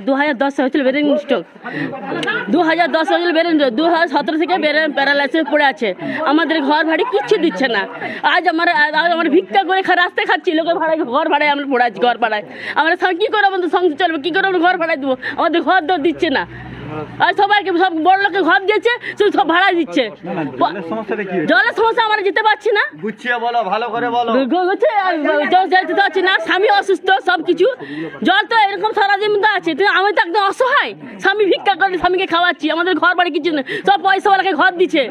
দু হাজার দশ ব্রেন স্ট্রোক দু হাজার দশ ব্রেন দু হাজার সতেরো থেকে পড়ে আছে। আমাদের ঘর ভাড়ি কিচ্ছু দিচ্ছে না। আজ আমার, আজ করে রাস্তায় খাচ্ছি, লোকের ঘর ভাড়ায় আমরা পড়ে আছি, ঘর ভাড়ায়। আমরা কী কী ঘর ভাড়ায় দেবো। আমাদের ঘর দর দিচ্ছে না। আর সবাইকে সব বড় লোকে ঘর দিয়েছে শুধু সব ভাড়া দিচ্ছে। জলের সমস্যা আমরা যেতে পারছি না। গুছিয়ে বলো ভালো করে বলো। জল যেতে পারছি না। স্বামী অসুস্থ সব কিছু। জল তো এরকম সারাদিন তো আছে। আমি তো একদম অসহায়। স্বামী ভিক্ষা করে স্বামীকে খাওয়াচ্ছি। আমাদের ঘর বাড়ি কিছু নেই। সব পয়সাওয়ালাকে ঘর দিচ্ছে।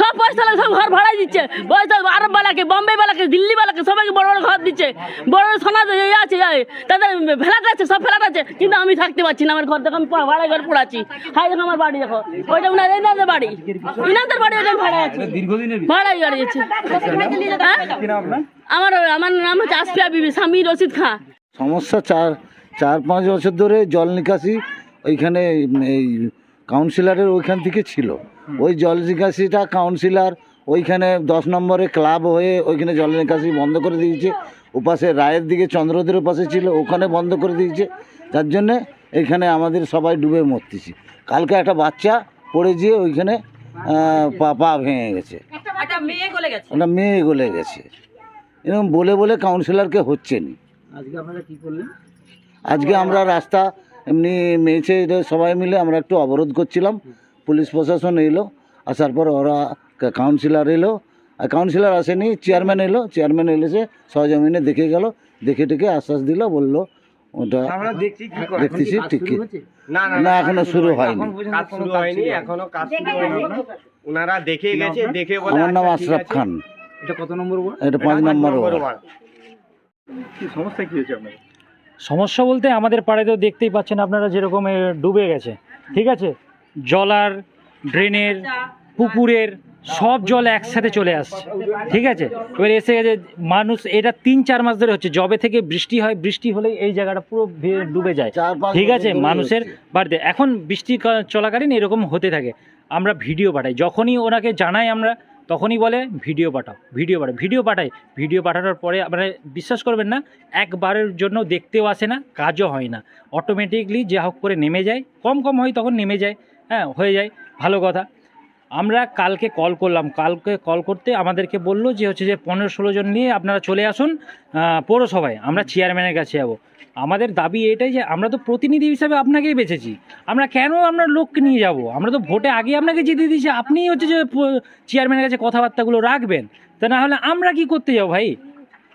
সব পয়সাওয়ালা সব ঘর ভাড়াই দিচ্ছে। পয়সা আরব বালাকে বম্বে বালাকে দিল্লি বালাকে সবাইকে বড় বড় ঘর দিচ্ছে। বড় বড় সোনা ইয়ে আছে ইয়ে, তাদের ফ্ল্যাট আছে সব ফ্ল্যাট আছে। কিন্তু আমি থাকতে পারছি না। আমার ঘর দেখো আমি ভাড়ায় ঘর পড়াচ্ছি। হাই দেখো আমার বাড়ি দেখো। ওইটা উনাদের এনাদের বাড়ি। ইনাদের বাড়ি ওইটা ভাড়ায় আছে। ভাড়াই গাড়ি আছে হ্যাঁ? আমার আমার নাম হচ্ছে আসফিয়া বিবি স্বামী রশিদ খাঁ। সমস্যা চার চার পাঁচ বছর ধরে জল নিকাশি ওইখানে এই কাউন্সিলরের ওইখান থেকে ছিল। ওই জল নিকাশিটা কাউন্সিলর ওইখানে দশ নম্বরে ক্লাব হয়ে ওইখানে জল নিকাশি বন্ধ করে দিয়েছে। ওপাশে রায়ের দিকে চন্দ্রদের পাশে ছিল ওখানে বন্ধ করে দিয়েছে। যার জন্যে এখানে আমাদের সবাই ডুবে মরতেছি। কালকে একটা বাচ্চা পড়ে গিয়ে ওইখানে পা পা ভেঙে গেছে। একটা মেয়ে গলে গেছে? এরকম বলে বলে কাউন্সিলরকে হচ্ছে নি। আজকে আমরা রাস্তা এমনি মেয়েছে সবাই মিলে আমরা একটু অবরোধ করছিলাম। পুলিশ প্রশাসন এলো আসার পর ওরা কাউন্সিলর এলো। আর কাউন্সিলর আসেনি চেয়ারম্যান এলো চেয়ারম্যান এসে সহজমিনে দেখে গেল দেখে টেকে আশ্বাস দিল বলল ওটা আমরা দেখছি কি করে। দেখতেছি ঠিক না না এখনও শুরু হয়নি কাজ শুরু হয়নি এখনও কাজ শুরু হয়নি। ওনারা দেখে গেছে দেখে বলে আমার নাম আচ্ছা, আশরাফ খান। এটা কত নম্বর ওয়ার্ড? এটা পাঁচ নম্বর ওয়ার্ড। ওয়ার্ড। কি সমস্যা কি হয়েছে আপনার সমস্যা বলতে আমাদের পাড়ায় তো দেখতেই পাচ্ছেন আপনারা যেরকম ডুবে গেছে। ঠিক আছে? জলার ড্রেনের পুকুরের সব জল একসাথে চলে আসছে। ঠিক আছে? এবার এসে গেছে মানুষ এটা তিন চার মাস ধরে হচ্ছে। জবে থেকে বৃষ্টি হয় বৃষ্টি হলেই এই জায়গাটা পুরো ভে- ডুবে যায়। ঠিক আছে? মানুষের বাড়িতে। এখন বৃষ্টি চলাকালীন এরকম হতে থাকে। আমরা ভিডিও পাঠাই। যখনই ওনাকে জানাই আমরা তখনই বলে ভিডিও পাঠাও ভিডিও পাঠাও ভিডিও পাঠাই। ভিডিও পাঠানোর পরে আপনারা বিশ্বাস করবেন না একবারের জন্য দেখতেও আসে না কাজও হয় না। অটোমেটিকলি যা হোক করে নেমে যায়। কম কম হয় তখন নেমে যায়। হ্যাঁ হয়ে যায়। ভালো কথা। আমরা কালকে কল করলাম। কালকে কল করতে আমাদেরকে বলল যে হচ্ছে যে পনেরো ষোলো জন নিয়ে আপনারা চলে আসুন পৌরসভায়। আমরা চেয়ারম্যানের কাছে যাব। আমাদের দাবি এটাই যে আমরা তো প্রতিনিধি হিসাবে আপনাকেই বেছেছি। আমরা কেন আমরা লোককে নিয়ে যাব? আমরা তো ভোটে আগে আপনাকে জিতে দিয়েছি। আপনিই হচ্ছে যে চেয়ারম্যানের কাছে কথাবার্তাগুলো রাখবেন। তা না হলে আমরা কি করতে যাব ভাই?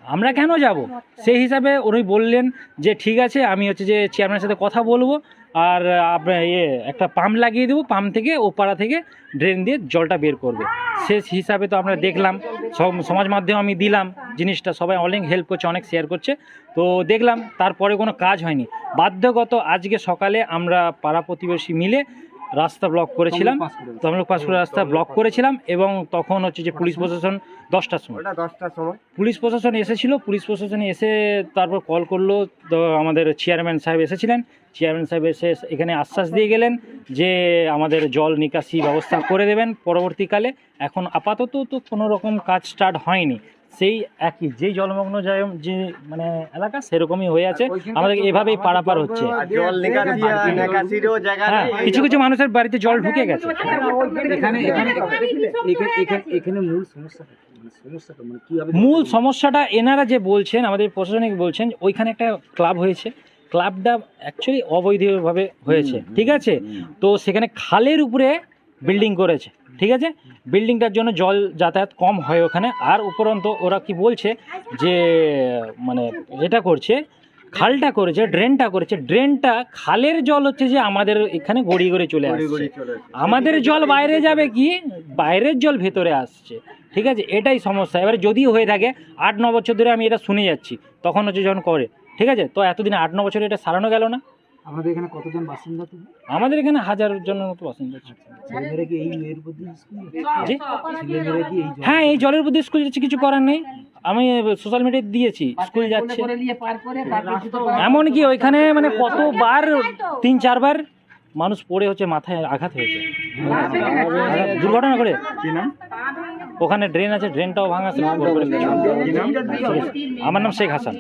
আমরা কেন যাব? সেই হিসাবে উনি বললেন যে ঠিক আছে, আমি হচ্ছে যে চেয়ারম্যানের সাথে কথা বলব। আর আপনার ইয়ে একটা পাম্প লাগিয়ে দেবো পাম্প থেকে ও পাড়া থেকে ড্রেন দিয়ে জলটা বের করবে। সে হিসাবে তো আমরা দেখলাম সব- সমাজ মাধ্যমে আমি দিলাম জিনিসটা সবাই অনেক হেল্প করছে অনেক শেয়ার করছে। তো দেখলাম তারপরে কোনো কাজ হয়নি। বাধ্যগত আজকে সকালে আমরা পাড়া প্রতিবেশী মিলে রাস্তা ব্লক করেছিলাম। তমলুক পাঁশকুড়া রাস্তা ব্লক করেছিলাম এবং তখন হচ্ছে যে পুলিশ প্রশাসন দশটার সময়। ওটা দশটার সময়। পুলিশ প্রশাসন এসেছিল পুলিশ প্রশাসন এসে তারপর কল করল তো আমাদের চেয়ারম্যান সাহেব এসেছিলেন। চেয়ারম্যান সাহেব এসে এখানে আশ্বাস দিয়ে গেলেন যে আমাদের জল নিকাশি ব্যবস্থা করে দেবেন পরবর্তীকালে। এখন আপাতত তো কোনো রকম কাজ স্টার্ট হয়নি। সেই একই যেই জলমগ্ন যায় যে মানে এলাকা সেরকমই হয়ে আছে। আমাদের এভাবেই পারাপার হচ্ছে। হ্যাঁ কিছু কিছু মানুষের বাড়িতে জল ঢুকে গেছে। এখানে মূল সমস্যাটা মানে মূল সমস্যাটা এনারা যে বলছেন আমাদের প্রশাসনিক বলছেন ওইখানে একটা ক্লাব হয়েছে। ক্লাবটা অ্যাকচুয়ালি অবৈধভাবে হয়েছে ঠিক আছে? তো সেখানে খালের উপরে বিল্ডিং করেছে ঠিক আছে? বিল্ডিংটার জন্য জল যাতায়াত কম হয় ওখানে। আর উপরন্ত ওরা কি বলছে যে মানে এটা করছে খালটা করেছে ড্রেনটা করেছে। ড্রেনটা খালের জল হচ্ছে যে আমাদের এখানে গড়ে চলে আসছে। গড়ি চলে আসে। আমাদের জল বাইরে যাবে কি? বাইরের জল ভেতরে আসছে। ঠিক আছে? এটাই সমস্যা। এবারে যদি হয়ে থাকে আট ন বছর ধরে আমি এটা শুনে যাচ্ছি তখন হচ্ছে যখন করে ঠিক আছে? তো এতদিন আট ন বছরে এটা সারানো গেল না। আমাদের এখানে কতজন বাসিন্দা তুমি? আমাদের এখানে হাজার জনের মতো বাসিন্দা। কি এই স্কুল কি এই জল- হ্যাঁ এই জলের প্রতি স্কুল যাচ্ছে কিছু করার নেই। আমি সোশ্যাল মিডিয়ায় দিয়েছি স্কুল যাচ্ছে। এমনকি ওইখানে মানে কতবার তিন চারবার মানুষ পড়ে হচ্ছে মাথায় আঘাত হয়েছে। দুর্ঘটনা করে কি নাম? ওখানে ড্রেন আছে ড্রেনটাও ভাঙা আছে আমার নাম শেখ হাসান।